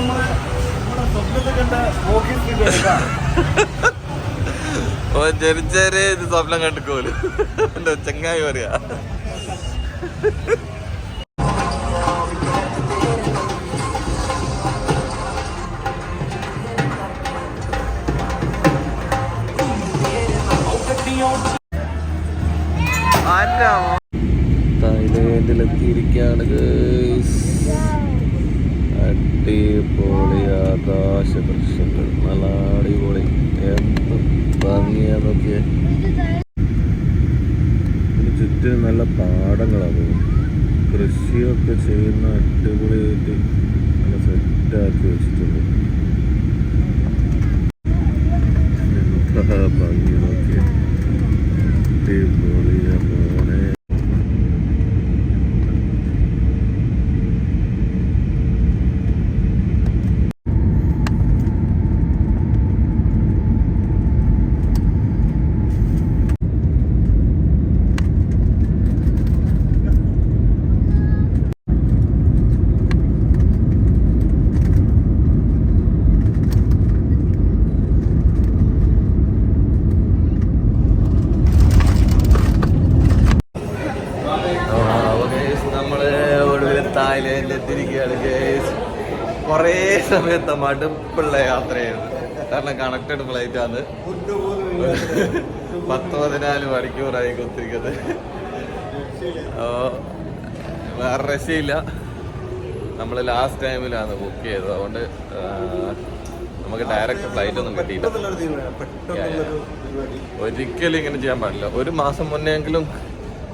നമ്മൾ നമ്മുടെ സ്വപ്നത്തിൽ കണ്ട walking stick ഓ ജനിച്ചേരെ ഇത് സ്വപ്നം കണ്ടുക്കോലും എന്റെ ചങ്ങായി പറയാ. ആകാശ ദൃശ്യങ്ങൾ നല്ല അടിപൊളി. എന്ത് ഭംഗിയാ നോക്കിയേ. ചുറ്റും നല്ല പാടങ്ങളാണ് കൃഷിയൊക്കെ ചെയ്യുന്ന അടിപൊളിയായിട്ട് നല്ല സെറ്റാക്കി വെച്ചിട്ടുണ്ട് എന്താ ഭംഗി നോക്കിയേ അടിപൊളിയാ മോനെ നമ്മൾ ഒടുവിൽ തായ്ലൻഡിൽ എത്തിയിരിക്കുകയാണ് ഗേസ് കുറേ സമയത്തെ മടുപ്പുള്ള യാത്രയായിരുന്നു കാരണം കണക്റ്റഡ് ഫ്ലൈറ്റ് ആണ്. പത്ത് പതിനാല് മണിക്കൂറായി കുത്തിരിക്കുന്നത്. വേറെ രക്ഷയില്ല. നമ്മൾ ലാസ്റ്റ് ടൈമിലാണ് ബുക്ക് ചെയ്തത്. അതുകൊണ്ട് നമുക്ക് ഡയറക്റ്റ് ഫ്ലൈറ്റ് ഒന്നും കിട്ടിയില്ല. ഒരിക്കലും ഇങ്ങനെ ചെയ്യാൻ പാടില്ല. ഒരു മാസം മുന്നെങ്കിലും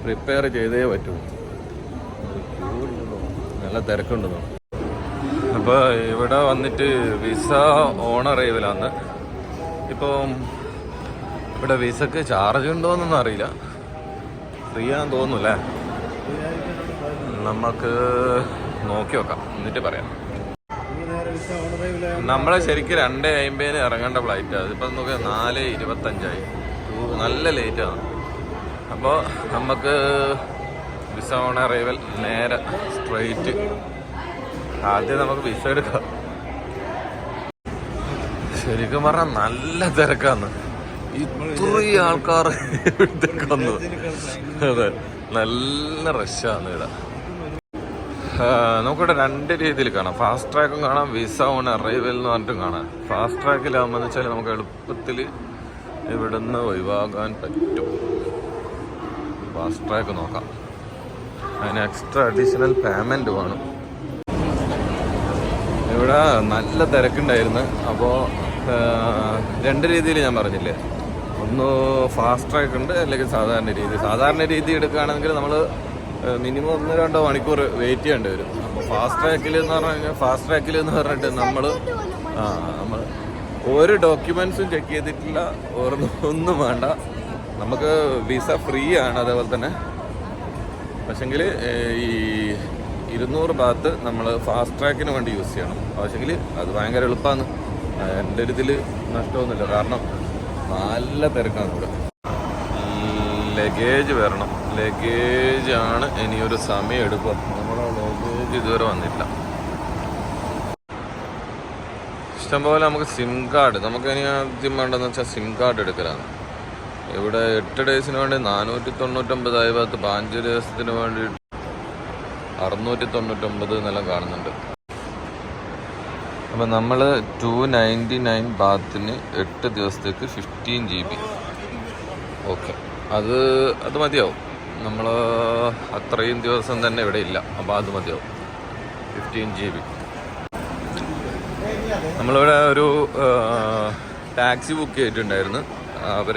പ്രിപ്പയർ ചെയ്തേ പറ്റൂ. നല്ല തിരക്കുണ്ട് അപ്പോൾ ഇവിടെ വന്നിട്ട് വിസ ഓൺ അറൈവലാണ് ഇപ്പം ഇവിടെ വിസക്ക് ചാർജ് ഉണ്ടോയെന്നൊന്നും അറിയില്ല. ഫ്രീ ആണെന്ന് തോന്നുന്നല്ലേ നമുക്ക് നോക്കി നോക്കാം. എന്നിട്ട് പറയാം. നമ്മളെ ശരിക്കും രണ്ട് അമ്പതിന് ഇറങ്ങേണ്ട ഫ്ലൈറ്റ് ഇപ്പം നോക്കിയാൽ നാല് ഇരുപത്തഞ്ചായി. നല്ല ലേറ്റാണ് അപ്പോൾ നമുക്ക് വിസ ഓൺ അറൈവൽ നേരെ സ്ട്രെയിറ്റ് ആദ്യം നമുക്ക് വിസ എടുക്കാം. ശരിക്കും പറഞ്ഞാൽ നല്ല തിരക്കാണ് ഇത്രയും ആൾക്കാർ വന്നത് അതെ നല്ല റഷാണ് ഇവിടെ. നമുക്കിവിടെ രണ്ട് രീതിയിൽ കാണാം. ഫാസ്റ്റ് ട്രാക്കും കാണാം വിസ ഓൺ അറൈവൽ എന്ന് പറഞ്ഞിട്ടും കാണാം. ഫാസ്റ്റ് ട്രാക്കിലാകുമ്പോൾ വെച്ചാൽ നമുക്ക് എളുപ്പത്തിൽ ഇവിടുന്ന് ഒഴിവാകാൻ പറ്റും. ഫാസ്റ്റ് ട്രാക്ക് നോക്കാം. അതിന് എക്സ്ട്രാ അഡീഷണൽ പേയ്മെന്റ് വേണം. ഇവിടെ നല്ല തിരക്കുണ്ടായിരുന്നു. അപ്പോൾ രണ്ട് രീതിയിൽ ഞാൻ പറഞ്ഞില്ലേ? ഒന്ന് ഫാസ്റ്റ് അല്ലെങ്കിൽ സാധാരണ രീതി. സാധാരണ രീതി എടുക്കുകയാണെങ്കിൽ നമ്മൾ മിനിമം ഒന്ന് രണ്ടോ മണിക്കൂർ വെയിറ്റ് ചെയ്യേണ്ടി വരും. അപ്പോൾ ഫാസ്റ്റ് ട്രാക്കിൽ എന്ന് പറഞ്ഞു കഴിഞ്ഞാൽ ഫാസ്റ്റ് ട്രാക്കിൽ എന്ന് പറഞ്ഞിട്ട് നമ്മൾ ആ നമ്മൾ ഒരു ഡോക്യുമെൻസും ചെക്ക് ചെയ്തിട്ടില്ല ഒന്നും വേണ്ട. നമുക്ക് വിസ ഫ്രീ ആണ് അതേപോലെ തന്നെ. പക്ഷെങ്കിൽ ഈ ഇരുന്നൂറ് ഭാഗത്ത് നമ്മൾ ഫാസ്റ്റ് ട്രാക്കിന് വേണ്ടി യൂസ് ചെയ്യണം. പക്ഷെങ്കിൽ അത് ഭയങ്കര എളുപ്പമാണ് എന്റെ ഒരു ഇതിൽ നഷ്ടമൊന്നുമില്ല. കാരണം നല്ല തിരക്കാണ് ഇവിടെ. ലഗേജ് വരണം. ലഗേജ് ആണ് ഇനിയൊരു സമയം എടുക്കുക. നമ്മുടെ ലഗേജ് ഇതുവരെ വന്നില്ല ഇഷ്ടംപോലെ നമുക്ക് സിം കാർഡ് നമുക്ക് ഇനി ആദ്യം വേണ്ടതെന്ന് വെച്ചാൽ സിം കാർഡ് എടുക്കലാണ്. ഇവിടെ എട്ട് ഡേയ്സിന് വേണ്ടി നാനൂറ്റി തൊണ്ണൂറ്റൊമ്പതായി ഭാഗത്ത് പതിനഞ്ച് ദിവസത്തിന് വേണ്ടി അറുന്നൂറ്റി തൊണ്ണൂറ്റൊമ്പത് എന്നെല്ലാം കാണുന്നുണ്ട്. അപ്പം നമ്മൾ ടു നയന്റി നയൻ ബാത്തിന് എട്ട് ദിവസത്തേക്ക് ഫിഫ്റ്റീൻ ജി ബി ഓക്കെ അത് അത് മതിയാവും. നമ്മൾ അത്രയും ദിവസം തന്നെ ഇവിടെ ഇല്ല. അപ്പോൾ അത് മതിയാവും. ഫിഫ്റ്റീൻ ജി ബി നമ്മളിവിടെ ഒരു ടാക്സി ബുക്ക് ചെയ്തിട്ടുണ്ടായിരുന്നു. അവർ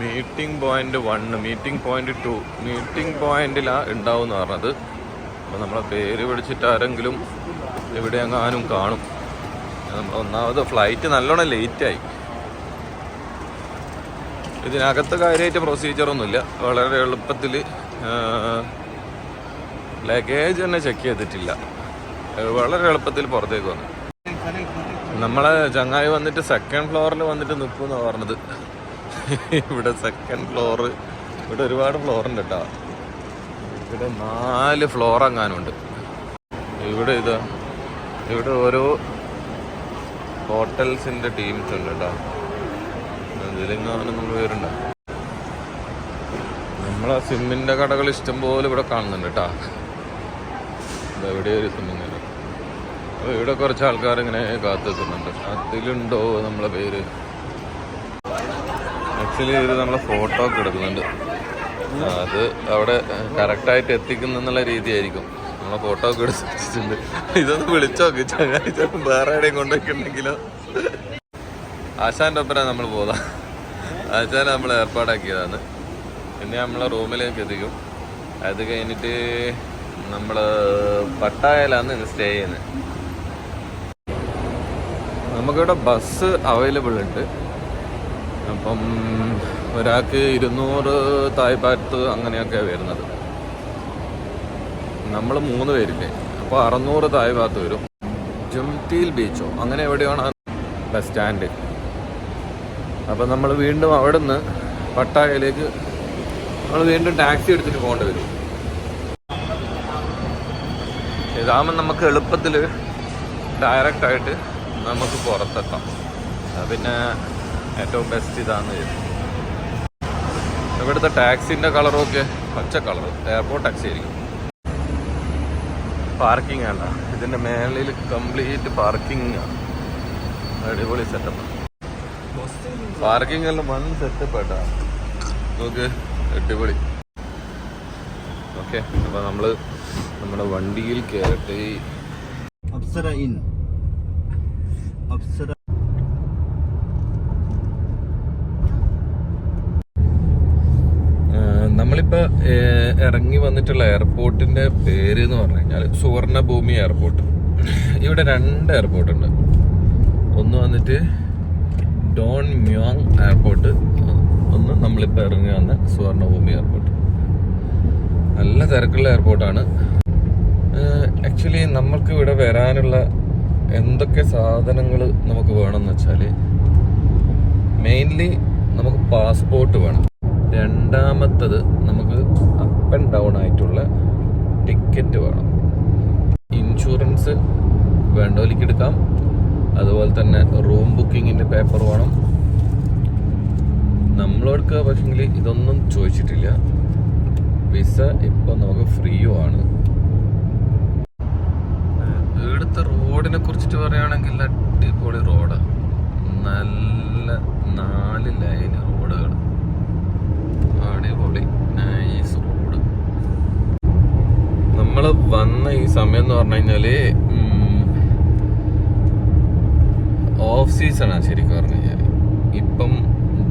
meeting point one meeting point two meeting പോയിന്റിലാണ് ഉണ്ടാവും പറഞ്ഞത്. അപ്പോൾ നമ്മളെ പേര് വിളിച്ചിട്ട് ആരെങ്കിലും ഇവിടെ എങ്ങാനും കാണും. ഒന്നാമത് ഫ്ലൈറ്റ് നല്ലോണം ലേറ്റായി ഇതിനകത്ത് കാര്യമായിട്ട് പ്രൊസീജിയറൊന്നുമില്ല വളരെ എളുപ്പത്തിൽ ലഗേജ് തന്നെ ചെക്ക് ചെയ്തിട്ടില്ല. വളരെ എളുപ്പത്തിൽ പുറത്തേക്ക് വന്നു. നമ്മളെ ചങ്ങായി വന്നിട്ട് സെക്കൻഡ് ഫ്ലോറിൽ വന്നിട്ട് നിൽക്കുമെന്നാണ് പറഞ്ഞത്. ഇവിടെ സെക്കൻഡ് ഫ്ലോർ ഇവിടെ ഒരുപാട് ഫ്ലോർ ഉണ്ട് കേട്ടോ ഇവിടെ നാല് ഫ്ലോർ അങ്ങാനുണ്ട്. ഇവിടെ ഇത് ഇവിടെ ഓരോ ഹോട്ടൽസിന്റെ ടീംസ് ഉണ്ട് കേട്ടോ ഇതിലെങ്ങാനും നമ്മൾ വരുന്നുണ്ട് നമ്മളെ സിമ്മിന്റെ കടകൾ ഇഷ്ടംപോലെ ഇവിടെ കാണുന്നുണ്ട് കേട്ടോ എവിടെ ഒരു സിമ്മിങ് അപ്പോൾ ഇവിടെ കുറച്ച് ആൾക്കാർ ഇങ്ങനെ കാത്തു നിൽക്കുന്നുണ്ട്. അതിലുണ്ടോ നമ്മളെ പേര്? ആക്ച്വലി ഇത് നമ്മളെ ഫോട്ടോ ഒക്കെ എടുക്കുന്നുണ്ട്. അത് അവിടെ കറക്റ്റായിട്ട് എത്തിക്കുന്നുള്ള രീതിയായിരിക്കും. നമ്മളെ ഫോട്ടോ ഒക്കെ എടുത്തിട്ടുണ്ട്. ഇതൊന്ന് വിളിച്ചോ ചങ്ങായി വേറെ എവിടെയും കൊണ്ടുപോയിട്ടുണ്ടെങ്കിലോ ആശാന്റെ ഒപ്പന നമ്മൾ പോതാ ആശാൻ നമ്മൾ ഏർപ്പാടാക്കിയതാണ്. പിന്നെ നമ്മളെ റൂമിലേക്ക് എത്തിക്കും. അത് കഴിഞ്ഞിട്ട് നമ്മൾ പട്ടായയിലാണ് ഇന്ന് സ്റ്റേ ചെയ്യുന്നത്. നമുക്കിവിടെ ബസ് അവൈലബിൾ ഉണ്ട്. അപ്പം ഒരാൾക്ക് ഇരുന്നൂറ് തായ്പാറ്റ് അങ്ങനെയൊക്കെ വരുന്നത്. നമ്മൾ മൂന്ന് പേരില്ലേ അപ്പോൾ അറുന്നൂറ് തായ്പാത്ത് വരും. ജംറ്റീൽ ബീച്ചോ അങ്ങനെ എവിടെയാണ് ബസ് സ്റ്റാൻഡ്. അപ്പം നമ്മൾ വീണ്ടും അവിടെ നിന്ന് പട്ടായയിലേക്ക് നമ്മൾ വീണ്ടും ടാക്സി എടുത്തിട്ട് പോകേണ്ടി വരും. ഇതാകുമ്പോൾ നമുക്ക് എളുപ്പത്തിൽ ഡയറക്റ്റായിട്ട് നമുക്ക് പുറത്തെത്താം. പിന്നെ ഏറ്റവും ബെസ്റ്റ് ഇതാന്ന് വരുന്നത് ഇവിടുത്തെ ടാക്സിന്റെ കളറൊക്കെ പച്ച കളർ എയർപോർട്ട് ടാക്സി ആയിരിക്കും. പാർക്കിംഗ് ആണ്. ഇതിന്റെ മേളിൽ കംപ്ലീറ്റ് പാർക്കിംഗ് ആണ് അടിപൊളി സെറ്റപ്പ് പാർക്കിംഗ് എല്ലാം വൺ സെറ്റപ്പ് ആട്ടാ നോക്ക് അടിപൊളി. ഓക്കെ അപ്പൊ നമ്മൾ നമ്മുടെ വണ്ടിയിൽ കയറട്ടെ അപ്സര ഇൻ. അപ്സര ആഹ് നമ്മളിപ്പോ ഇറങ്ങി വന്നിട്ടുള്ള എയർപോർട്ടിന്റെ പേര് എന്ന് പറഞ്ഞു കഴിഞ്ഞാൽ സുവർണഭൂമി എയർപോർട്ട് ഇവിടെ രണ്ട് എയർപോർട്ട് ഉണ്ട്. ഒന്ന് വന്നിട്ട് ഡോൺ മ്യോങ് എയർപോർട്ട് ഒന്ന് നമ്മളിപ്പോൾ ഇറങ്ങി വന്ന സുവർണഭൂമി എയർപോർട്ട് നല്ല തിരക്കുള്ള എയർപോർട്ടാണ് ആക്ച്വലി നമ്മൾക്ക് ഇവിടെ വരാനുള്ള എന്തൊക്കെ സാധനങ്ങൾ നമുക്ക് വേണമെന്ന് വെച്ചാൽ മെയിൻലി നമുക്ക് പാസ്പോർട്ട് വേണം. രണ്ടാമത്തത് നമുക്ക് അപ്പ് ആൻഡ് ഡൗൺ ആയിട്ടുള്ള ടിക്കറ്റ് വേണം. ഇൻഷുറൻസ് വേണ്ടവലിക്ക് എടുക്കാം. അതുപോലെ തന്നെ റൂം ബുക്കിങ്ങിന്റെ പേപ്പർ വേണം. നമ്മളോടക്ക് പക്ഷെങ്കിൽ ഇതൊന്നും ചോദിച്ചിട്ടില്ല. വിസ ഇപ്പം നമുക്ക് ഫ്രീയും ആണ്. ഇവിടുത്തെ റോഡിനെ കുറിച്ചിട്ട് പറയുകയാണെങ്കിൽ അടിപൊളി റോഡാണ് നല്ല നാല് ലൈൻ റോഡുകൾ അടിപൊളി നൈസ് റോഡ് നമ്മൾ വന്ന ഈ സമയം എന്ന് പറഞ്ഞു കഴിഞ്ഞാൽ ഓഫ് സീസണാണ് ശരിക്കും പറഞ്ഞു കഴിഞ്ഞാൽ ഇപ്പം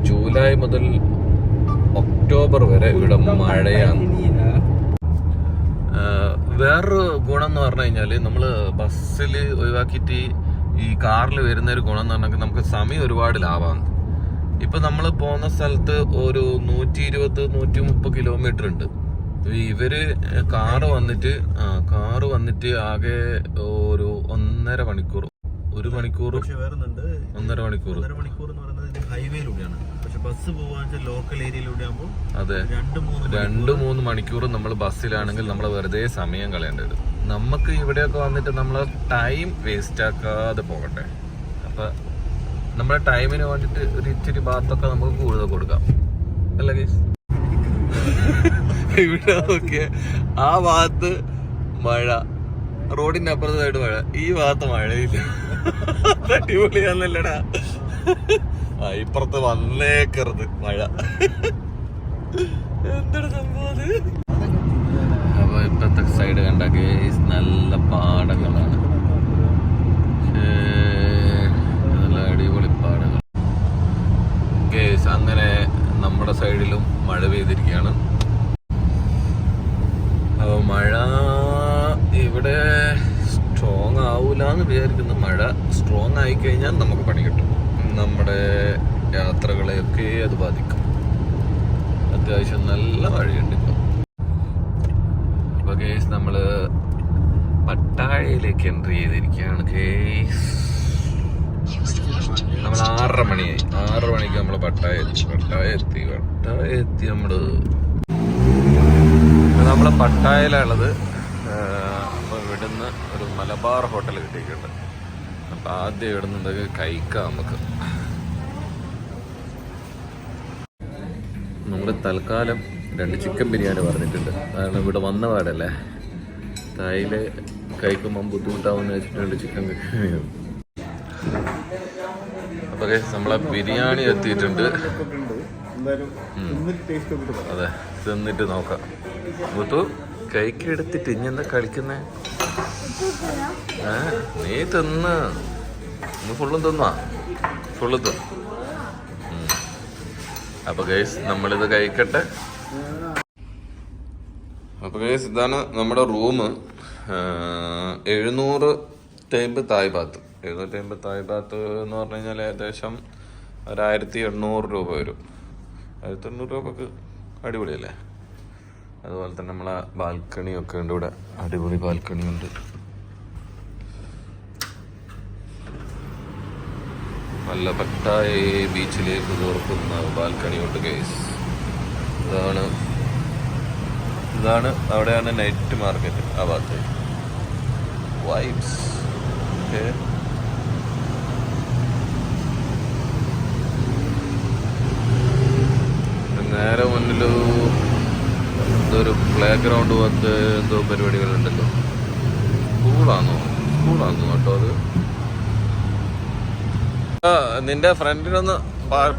ജൂലൈ മുതൽ ഒക്ടോബർ വരെ ഇവിടെ മഴയാണ്. വേറൊരു ഗുണം എന്ന് പറഞ്ഞു കഴിഞ്ഞാൽ നമ്മൾ ബസ്സിൽ ഒഴിവാക്കിയിട്ട് ഈ കാറിൽ വരുന്ന ഒരു ഗുണം എന്ന് പറഞ്ഞാൽ നമുക്ക് സമയം ഒരുപാട് ലാഭമാണ്. ഇപ്പൊ നമ്മൾ പോകുന്ന സ്ഥലത്ത് ഒരു നൂറ്റി ഇരുപത് നൂറ്റി മുപ്പത് കിലോമീറ്റർ ഉണ്ട് ഇവർ കാറ് വന്നിട്ട് ആ കാറ് വന്നിട്ട് ആകെ ഒരു ഒന്നര മണിക്കൂർ. ഒരു മണിക്കൂർ ഒന്നര മണിക്കൂർ. ഹൈവേയിലൂടെയാണ് പക്ഷെ ബസ് പോവാന്ന് ലോക്കൽ ഏരിയയിലൂടെ ആകുമ്പോൾ അതെ. രണ്ട് മൂന്ന് രണ്ട് മൂന്ന് മണിക്കൂർ നമ്മൾ ബസ്സിലാണെങ്കിൽ നമ്മൾ വെറുതെ സമയം കളയേണ്ടി വരും നമുക്ക് ഇവിടെയൊക്കെ വന്നിട്ട് നമ്മൾ ടൈം വേസ്റ്റ് ആക്കാതെ പോകട്ടെ. അപ്പൊ നമ്മുടെ ടൈമിന് വേണ്ടിട്ട് ഒരു ഇച്ചിരി ഭാഗത്തൊക്കെ നമുക്ക് കൂടുതൽ കൊടുക്കാം. അല്ല ഗൈസ് ഇവിടെ നോക്കിയ ആ ഭാഗത്ത് മഴ റോഡിന്റെ അപ്പുറത്തായിട്ട് മഴ. ഈ ഭാഗത്ത് മഴയില്ല. അടിപൊളിയാന്നല്ലടാ ആ ഇപ്പുറത്ത് വന്നേക്കരുത് മഴ. എന്താണ് സംഭവം? അപ്പൊ ഇപ്പത്തെ സൈഡ് കണ്ട കേസ് നല്ല പാടങ്ങളാണ് നല്ല അടിപൊളി പാടങ്ങൾ കേസ് അങ്ങനെ നമ്മുടെ സൈഡിലും മഴ പെയ്തിരിക്കുകയാണ്. അപ്പോൾ മഴ ഇവിടെ സ്ട്രോങ് ആവൂല എന്ന് വിചാരിക്കുന്നു. മഴ സ്ട്രോങ് ആയി കഴിഞ്ഞാൽ നമുക്ക് പണി കിട്ടും. നമ്മുടെ യാത്രകളെയൊക്കെ അത് ബാധിക്കും. അത്യാവശ്യം നല്ല മഴയുണ്ട് ഇപ്പം. അപ്പൊ കേസ് നമ്മൾ പട്ടായയിലേക്ക് എൻട്രി ചെയ്തിരിക്കുകയാണ്. കേസ് ആറര മണിയായി ആറര മണിക്ക് നമ്മൾ പട്ടായ എത്തി പട്ടായ എത്തി പട്ടായ എത്തി നമ്മൾ. നമ്മൾ പട്ടായയിലുള്ളത് അപ്പോൾ ഇവിടുന്ന് ഒരു മലബാർ ഹോട്ടൽ കിട്ടിയിട്ടുണ്ട്. അപ്പം ആദ്യം ഇവിടുന്ന് എന്തൊക്കെ കഴിക്കാം നമുക്ക്. നമ്മൾ തൽക്കാലം രണ്ട് ചിക്കൻ ബിരിയാണി പറഞ്ഞിട്ടുണ്ട്. കാരണം ഇവിടെ വന്ന പാടല്ലേ തായിൽ കഴിക്കുമ്പം ബുദ്ധിമുട്ടാവുന്ന വെച്ചിട്ട് രണ്ട് ചിക്കൻ അപ്പോൾ നമ്മളെ ബിരിയാണി എത്തിയിട്ടുണ്ട്. അതെ തിന്നിട്ട് നോക്കാം. മുത്തു കൈക്ക് എടുത്തിട്ട് ഇനി എന്താ കളിക്കുന്നേ? ഏ നീ തിന്ന്. നീ ഫുള്ളും തിന്നാ? ഫുള്ള് തിന്ന് അപ്പോൾ അപ്പൊ ഗൈസ് നമ്മളിത് കഴിക്കട്ടെ. അപ്പൊ ഗൈസ് ഇതാണ് നമ്മുടെ റൂം എഴുന്നൂറ് ടൈമ്പ് തായ് ഭാഗത്ത്. എഴുന്നൂറ്റി അമ്പത് തായ് ഭാഗത്ത് എന്ന് പറഞ്ഞു കഴിഞ്ഞാൽ ഏകദേശം ഒരായിരത്തി എണ്ണൂറ് രൂപ വരും. ആയിരത്തി എണ്ണൂറ് രൂപക്ക് അടിപൊളിയല്ലേ? അതുപോലെ തന്നെ നമ്മളെ ബാൽക്കണി ഒക്കെ ഉണ്ട് ഇവിടെ. അടിപൊളി ബാൽക്കണി ഉണ്ട്. നല്ല പട്ടായി ബീച്ചിലേക്ക് ബാൽക്കണി ഉണ്ട് ഗൈസ് ഇതാണ് ഇതാണ് അവിടെയാണ് നൈറ്റ് മാർക്കറ്റ് ആ ഭാഗത്ത്. വൈബ്സ് ഓക്കെ നേരെ മുന്നിൽ എന്തോ ഒരു പ്ലേ ഗ്രൗണ്ട് പോലത്തെ എന്തോ പരിപാടികളുണ്ടല്ലോ സ്കൂളാണോ സ്കൂളാണോ കേട്ടോ അത്? നിന്റെ ഫ്രണ്ടിനൊന്ന്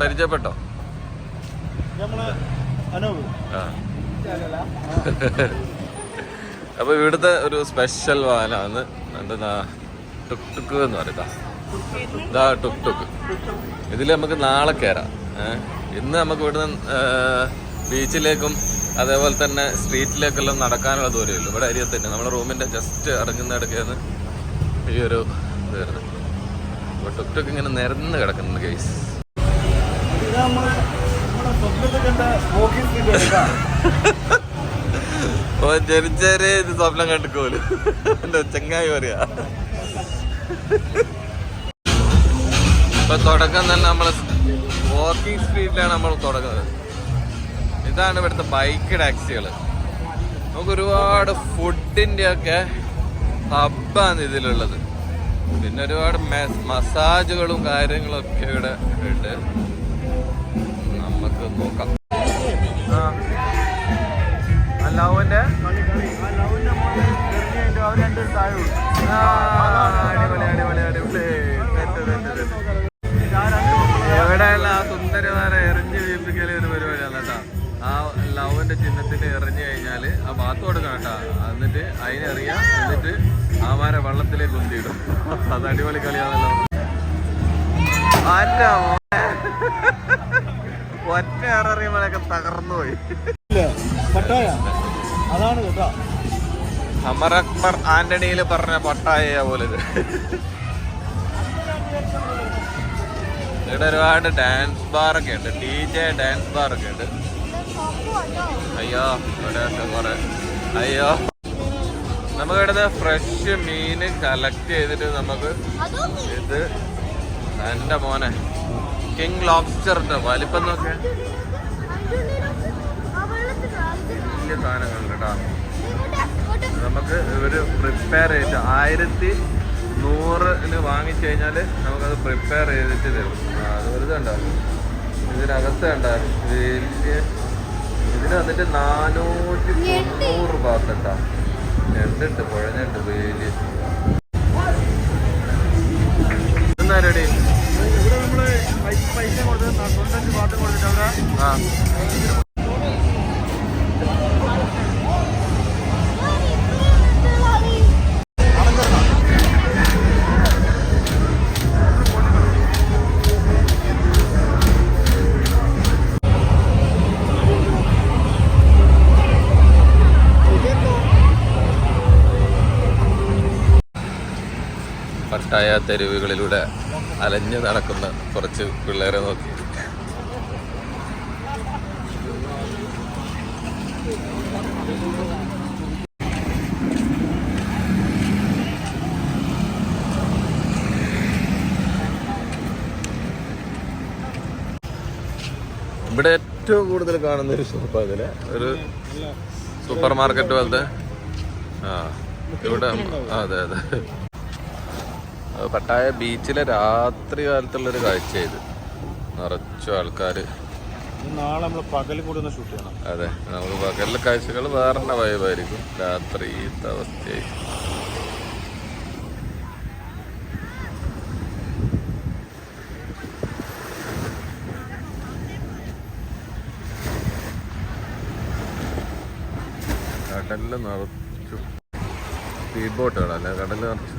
പരിചയപ്പെട്ടോ? അപ്പൊ ഇവിടുത്തെ ഒരു സ്പെഷ്യൽ വാഹനമാണ് എന്താ ടുക് ടുക്ക് എന്ന് പറയുക. ഇതാ ടുക് ടുക്ക് ഇതിൽ നമുക്ക് നാളെ കയറാം ഇന്ന് നമുക്ക് ഇവിടുന്ന് ബീച്ചിലേക്കും അതേപോലെ തന്നെ സ്ട്രീറ്റിലേക്കെല്ലാം നടക്കാനുള്ള ദൂരമില്ല. ഇവിടെ ഇവിടെ അരിയത്തന്നെ നമ്മുടെ റൂമിന്റെ ജസ്റ്റ് ഇറങ്ങുന്ന ഇടയ്ക്കാണ് ഈ ഒരു ഇത് വരുന്നത് അപ്പോൾ ടുക് ടുക്ക് ഇങ്ങനെ നിരന്ന് കിടക്കുന്നുണ്ട് കേസ് ഓ ജനിച്ചേരെ ഇത് സ്വപ്നം കണ്ടുക്കോൽ. എന്റെ ചെങ്ങായി പറയാ. ഇപ്പൊ തുടക്കം തന്നെ നമ്മൾ വാക്കിംഗ് സ്ട്രീറ്റിലാണ് നമ്മൾ തുടങ്ങുന്നത്. ഇതാണ് ഇവിടുത്തെ ബൈക്ക് ടാക്സികൾ നമുക്ക് ഒരുപാട് ഫുഡിന്റെ ഒക്കെ ഹബ്ബാണ് ഇതിലുള്ളത്. പിന്നെ ഒരുപാട് മസാജുകളും കാര്യങ്ങളും ഒക്കെ ഇവിടെ ഉണ്ട്. നമുക്ക് നോക്കാം. ലവന്റെ അടിപൊളി അത് അടിപൊളി കളിയാണല്ലോ. ആറ്റാ. ഒറ്റ ഏറെറിയുമ്പോഴൊക്കെ തകർന്നു പോയി. അതാണ് കേട്ടോ. അമർ അക്ബർ ആന്റണിയിൽ പറഞ്ഞ പട്ടായ പോലെ ഇവിടെ ഒരുപാട് ഡാൻസ് ബാറൊക്കെ ഉണ്ട്. ഡി ജെ ഡാൻസ് ബാറൊക്കെ ഉണ്ട്. അയ്യോ ഇവിടെ കുറെ അയ്യോ. നമുക്ക് ഇവിടുന്ന് ഫ്രഷ് മീൻ കളക്ട് ചെയ്തിട്ട് നമുക്ക് ഇത് എന്റെ മോനെ കിങ് ലോബ്സ്റ്ററിന്റെ വലിപ്പം നോക്കിയ വലിയ സാധനങ്ങളുണ്ട് നമുക്ക് ഇവർ പ്രിപ്പയർ ചെയ്തിട്ട് ആയിരത്തി നൂറിന് വാങ്ങിച്ചു കഴിഞ്ഞാൽ നമുക്കത് പ്രിപ്പയർ ചെയ്തിട്ട് തരും. അത് വെറുതെ ഉണ്ടാവും ഇതിനകത്ത് ഉണ്ടാവും ഇതിന് വന്നിട്ട് നാനൂറ്റി തൊണ്ണൂറ് ഭാഗത്തുണ്ടാ രണ്ടുണ്ട് പുഴഞ്ഞുണ്ട് വലിയ എന്നാരടി ഇവിടെ നമ്മൾ പൈസ കൊടുത്ത് തൊണ്ണൂറ്റഞ്ച് പാട്ട് കൊടുത്തിട്ട് അവിടെ ആ. തെരുവുകളിലൂടെ അലഞ്ഞു നടക്കുന്ന കുറച്ച് പിള്ളേരെ നോക്കി. ഇവിടെ ഏറ്റവും കൂടുതൽ കാണുന്ന ഒരു ഷോപ്പ് അതിൽ ഒരു സൂപ്പർ മാർക്കറ്റ് പോലത്തെ ആ ഇവിടെ അതെ അതെ. പട്ടായ ബീച്ചിലെ രാത്രി കാലത്തുള്ളൊരു കാഴ്ചയായത് നിറച്ചു ആൾക്കാർ നാളെ നമ്മൾ പകൽ കൂടി ഒന്ന് ഷൂട്ട് ചെയ്യണം. അതെ നമുക്ക് പകലിലെ കാഴ്ചകൾ വേറെ തന്നെ വൈബായിരിക്കും രാത്രിത്തെ അവസ്ഥയായി. കടലിൽ നിറച്ചു സ്പീഡ് ബോട്ടുകളല്ലേ കടലിൽ നിറച്ചു